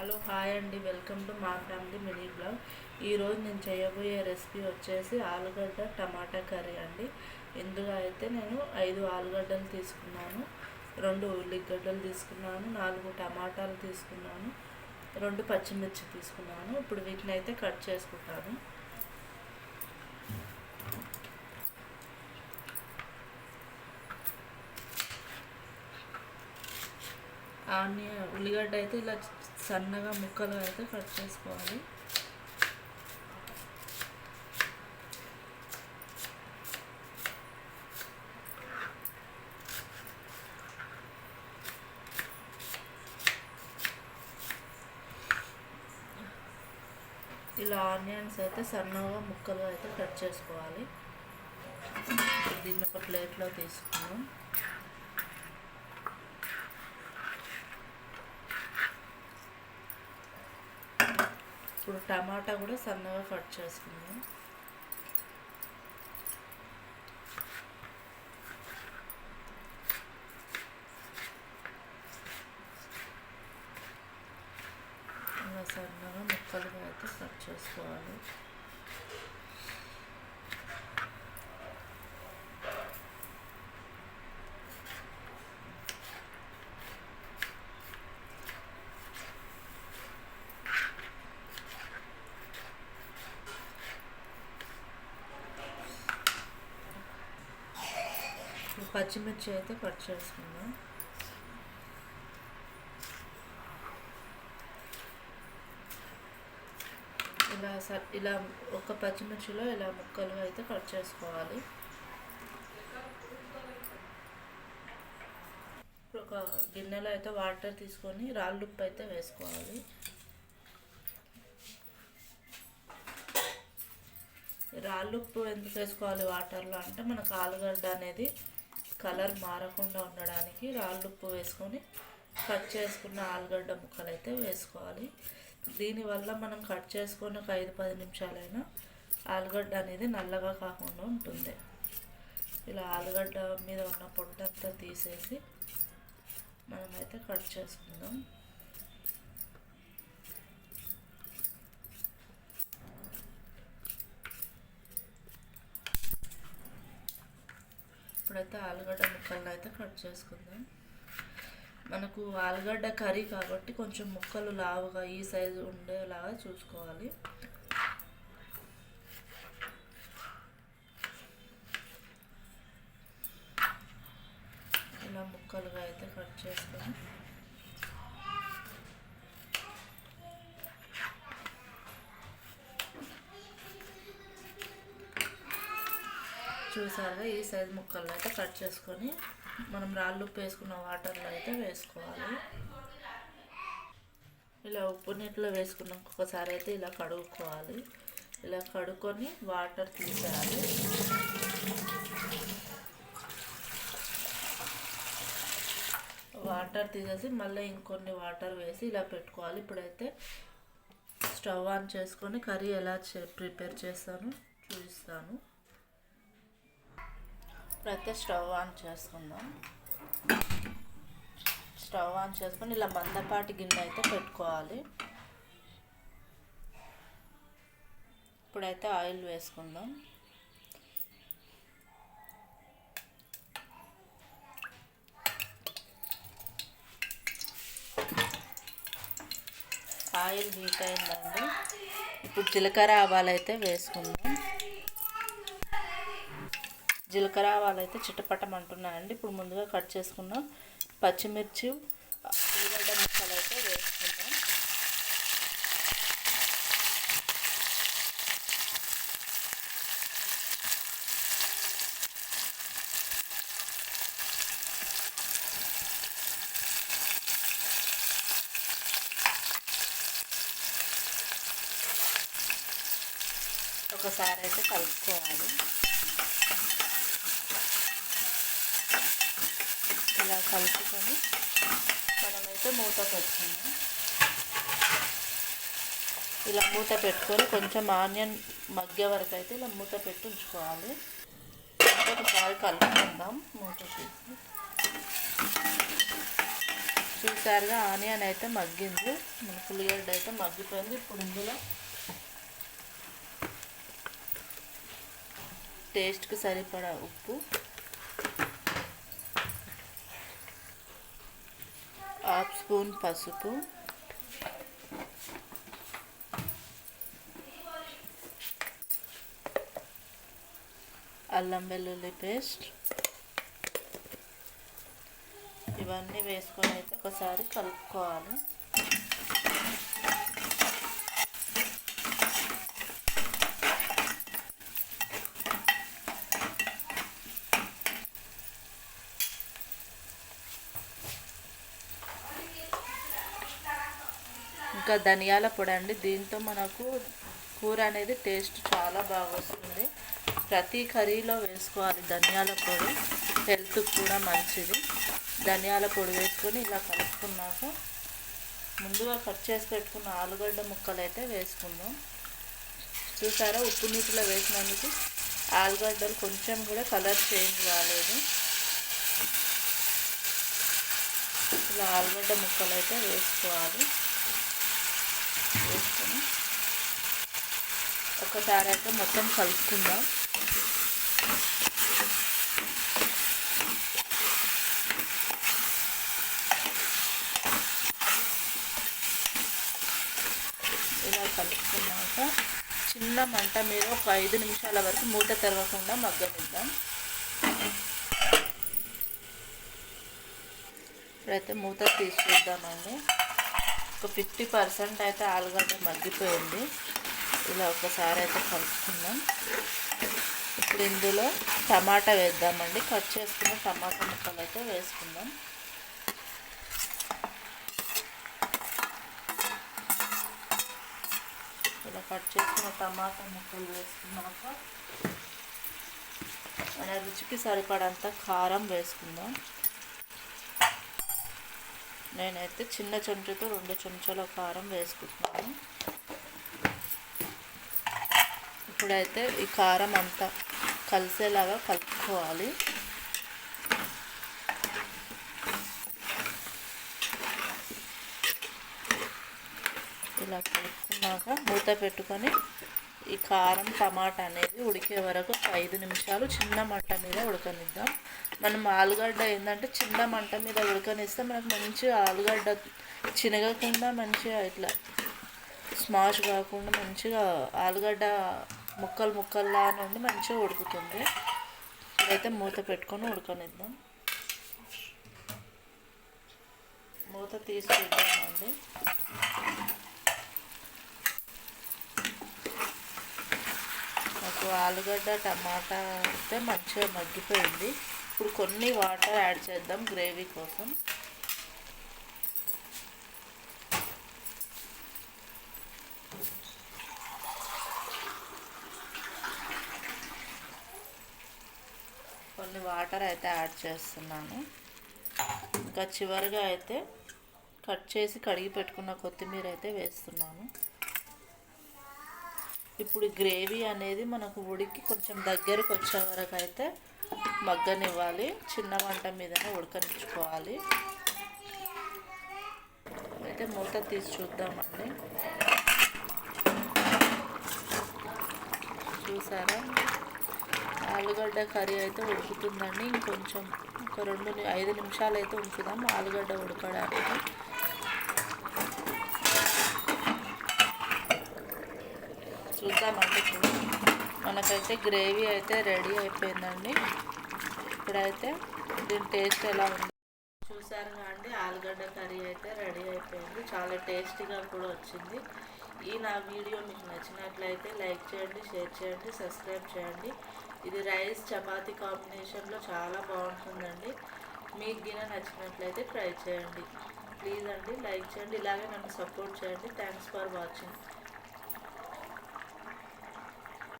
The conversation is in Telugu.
హలో హాయ్ అండి. వెల్కమ్ టు మా ఫ్యామిలీ మినీ బ్లాగ్. ఈరోజు నేను చేయబోయే రెసిపీ వచ్చేసి ఆలుగడ్డ టమాటా కర్రీ అండి. ఇందులో అయితే నేను ఐదు ఆలుగడ్డలు తీసుకున్నాను రెండు ఉల్లిగడ్డలు తీసుకున్నాను నాలుగు టమాటాలు తీసుకున్నాను రెండు పచ్చిమిర్చి తీసుకున్నాను. ఇప్పుడు వీటిని అయితే కట్ చేసుకుంటాను. ఆనియన్ ఉల్లిగడ్డ అయితే ఇలా సన్నగా ముక్కలు అయితే కట్ చేసుకోవాలి. ఇలా ఆనియన్స్ అయితే సన్నగా ముక్కలు అయితే కట్ చేసుకోవాలి. దీన్ని ఒక ప్లేట్లో తీసుకున్నాం ఇప్పుడు టమాటా కూడా సన్నగా కట్ చేసుకుందాం. సన్నగా ముక్కలుగా అయితే కట్ చేసుకోవాలి. పచ్చిమిర్చి అయితే కట్ చేసుకుందాం ఇలా స ఇలా ఒక పచ్చిమిర్చిలో ఇలా ముక్కలు అయితే కట్ చేసుకోవాలి. ఇప్పుడు ఒక గిన్నెలో అయితే వాటర్ తీసుకొని రాళ్ళు ఉప్పు అయితే వేసుకోవాలి. రాళ్ళు ఉప్పు ఎందుకు వేసుకోవాలి వాటర్లో అంటే మనకు ఆలుగడ్డ అనేది కలర్ మారకుండా ఉండడానికి రాళ్ళు ఉప్పు వేసుకొని కట్ చేసుకున్న ఆలుగడ్డ ముక్కలు అయితే వేసుకోవాలి. దీనివల్ల మనం కట్ చేసుకొని ఒక ఐదు పది నిమిషాలైనా ఆలుగడ్డ అనేది నల్లగా కాకుండా ఉంటుంది. ఇలా ఆలుగడ్డ మీద ఉన్న పొట్టంతా తీసేసి మనమైతే కట్ చేసుకుందాం. ఇప్పుడైతే ఆలుగడ్డ ముక్కలను అయితే కట్ చేసుకుందాం. మనకు ఆలుగడ్డ కర్రీ కాబట్టి కొంచెం ముక్కలు లావుగా ఈ సైజు ఉండేలాగా చూసుకోవాలి. చూసారుగా ఈ సైజు ముక్కల్లో అయితే కట్ చేసుకొని మనం రాళ్ళు ఉప్పు వేసుకున్న వాటర్లో అయితే వేసుకోవాలి. ఇలా ఉప్పు నీటిలో వేసుకున్నాక ఒకసారి అయితే ఇలా కడుక్కోవాలి. ఇలా కడుక్కొని వాటర్ తీసేయాలి. వాటర్ తీసేసి మళ్ళీ ఇంకొన్ని వాటర్ వేసి ఇలా పెట్టుకోవాలి. ఇప్పుడైతే స్టవ్ ఆన్ చేసుకొని కర్రీ ఎలా చే ప్రిపేర్ చేస్తాను చూపిస్తాను. ఇప్పుడైతే స్టవ్ ఆన్ చేసుకుందాం. స్టవ్ ఆన్ చేసుకొని ఇలా మందపాటి గిన్నె అయితే పెట్టుకోవాలి. ఇప్పుడైతే ఆయిల్ వేసుకుందాం. ఆయిల్ హీట్ అయిందండి. ఇప్పుడు జీలకర్ర ఆవాలు అయితే వేసుకుందాం. జీలకర్ర ఆవాలు అయితే చిట్టపట్టం అంటున్నాయండి ఇప్పుడు ముందుగా కట్ చేసుకున్న పచ్చిమిర్చి ఉల్లిగడ్డ ముక్కలు అయితే వేసుకుందాం. ఒకసారి అయితే కలుపుకోవాలి. ఇలా కలుపుకొని మనమైతే మూత పెట్టుకుందాం. ఇలా మూత పెట్టుకొని కొంచెం ఆనియన్ మగ్గే వరకు అయితే ఇలా మూత పెట్టి ఉంచుకోవాలి. ఒకసారి కలుపుకుందాం మూత తీసి చూసారుగా ఆనియన్ అయితే మగ్గింది. మన పులిగడ్డ అయితే మగ్గిపోయింది. ఇప్పుడు ఇందులో టేస్ట్కి సరిపడా ఉప్పు హాఫ్ స్పూన్ పసుపు. అల్లం వెల్లుల్లి పేస్ట్. ఇవన్నీ వేసుకొని అయితే ఒకసారి కలుపుకోవాలి. ఇంకా ధనియాల పొడి అండి. దీంతో మనకు కూర అనేది టేస్ట్ చాలా బాగా వస్తుంది. ప్రతి కర్రీలో వేసుకోవాలి ధనియాల పొడి. హెల్త్కి కూడా మంచిది. ధనియాల పొడి వేసుకొని ఇలా కలుపుకున్నాక ముందుగా కట్ చేసి పెట్టుకున్న ఆలుగడ్డ ముక్కలు అయితే వేసుకుందాం. చూసారా ఉప్పు నీటిలో వేసినందుకు ఆలుగడ్డలు కొంచెం కూడా కలర్ చేంజ్ కాలేదు. ఇలా ఆలుగడ్డ ముక్కలు అయితే వేసుకోవాలి వేసుకొని ఒకసారి అయితే మొత్తం కలుపుకుందాం. ఇలా కలుపుకున్నాక చిన్న మంట మీద ఒక ఐదు నిమిషాల వరకు మూత తెరవకుండా మగ్గనిద్దాం. ఇప్పుడైతే మూత తీసుకుందామండి ఒక ఫిఫ్టీ పర్సెంట్ అయితే ఆలుగడ్డ మగ్గిపోయింది. ఇలా ఒకసారి అయితే కలుపుకుందాం. ఇప్పుడు ఇందులో టమాటా వేద్దామండి. కట్ చేసుకున్న టమాటా ముక్కలు అయితే వేసుకుందాం. ఇలా కట్ చేసుకున్న టమాటా ముక్కలు వేసుకున్నాక మన రుచికి సరిపడంత కారం వేసుకుందాం. నేనైతే చిన్న చెంచాతో రెండు చెంచాల కారం వేసుకుంటున్నాను. ఇప్పుడైతే ఈ కారం అంతా కలిసేలాగా కలుపుకోవాలి. ఇలా కలుపుకున్నాక మూత పెట్టుకొని ఈ కారం టమాటా అనేది ఉడికే వరకు ఒక ఐదు నిమిషాలు చిన్న మంట మీద ఉడకనిద్దాం. మనం ఆలుగడ్డ ఏంటంటే చిన్న మంట మీద ఉడకనిస్తే మనకు మంచిగా ఆలుగడ్డ చినగకుండా మంచిగా ఇట్లా స్మాష్ కాకుండా మంచిగా ఆలుగడ్డ ముక్కలు ముక్కల్లా నుండి మంచిగా ఉడుకుతుంది. ఇదైతే మూత పెట్టుకొని ఉడకనిద్దాం. మూత తీసి చూద్దామండి. నాకు ఆలుగడ్డ టమాటా అయితే మంచిగా మగ్గిపోయింది. ఇప్పుడు కొన్ని వాటర్ యాడ్ చేద్దాం గ్రేవీ కోసం కొన్ని వాటర్ అయితే యాడ్ చేస్తున్నాను. ఇంకా చివరిగా అయితే కట్ చేసి కడిగి పెట్టుకున్న కొత్తిమీర అయితే వేస్తున్నాను. ఇప్పుడు గ్రేవీ అనేది మనకు ఉడికి కొంచెం దగ్గరకు వచ్చే వరకు అయితే మగ్గనివ్వాలి. చిన్న వంట మీదనే ఉడకనిచ్చుకోవాలి. అయితే మూత తీసి చూద్దామండి. చూసారా? ఆలుగడ్డ కర్రీ అయితే ఉడుకుతుందండి. ఇంకొంచెం ఒక రెండు ఐదు నిమిషాలు అయితే ఉంచుదాం ఆలుగడ్డ ఉడకడానికి. చూద్దామండి ఇప్పుడు. మనకైతే గ్రేవీ అయితే రెడీ అయిపోయిందండి. ఇప్పుడైతే దీని టేస్ట్ ఎలా ఉంది? చూసారు అండి ఆలుగడ్డ కర్రీ అయితే రెడీ అయిపోయింది. చాలా టేస్టీగా కూడా వచ్చింది. ఈ నా వీడియో మీకు నచ్చినట్లయితే లైక్ చేయండి షేర్ చేయండి సబ్స్క్రైబ్ చేయండి. ఇది రైస్ చపాతీ కాంబినేషన్లో చాలా బాగుంటుందండి. మీకు గిన నచ్చినట్లయితే ట్రై చేయండి. ప్లీజ్ అండి లైక్ చేయండి ఇలాగే నన్ను సపోర్ట్ చేయండి. Thanks for watching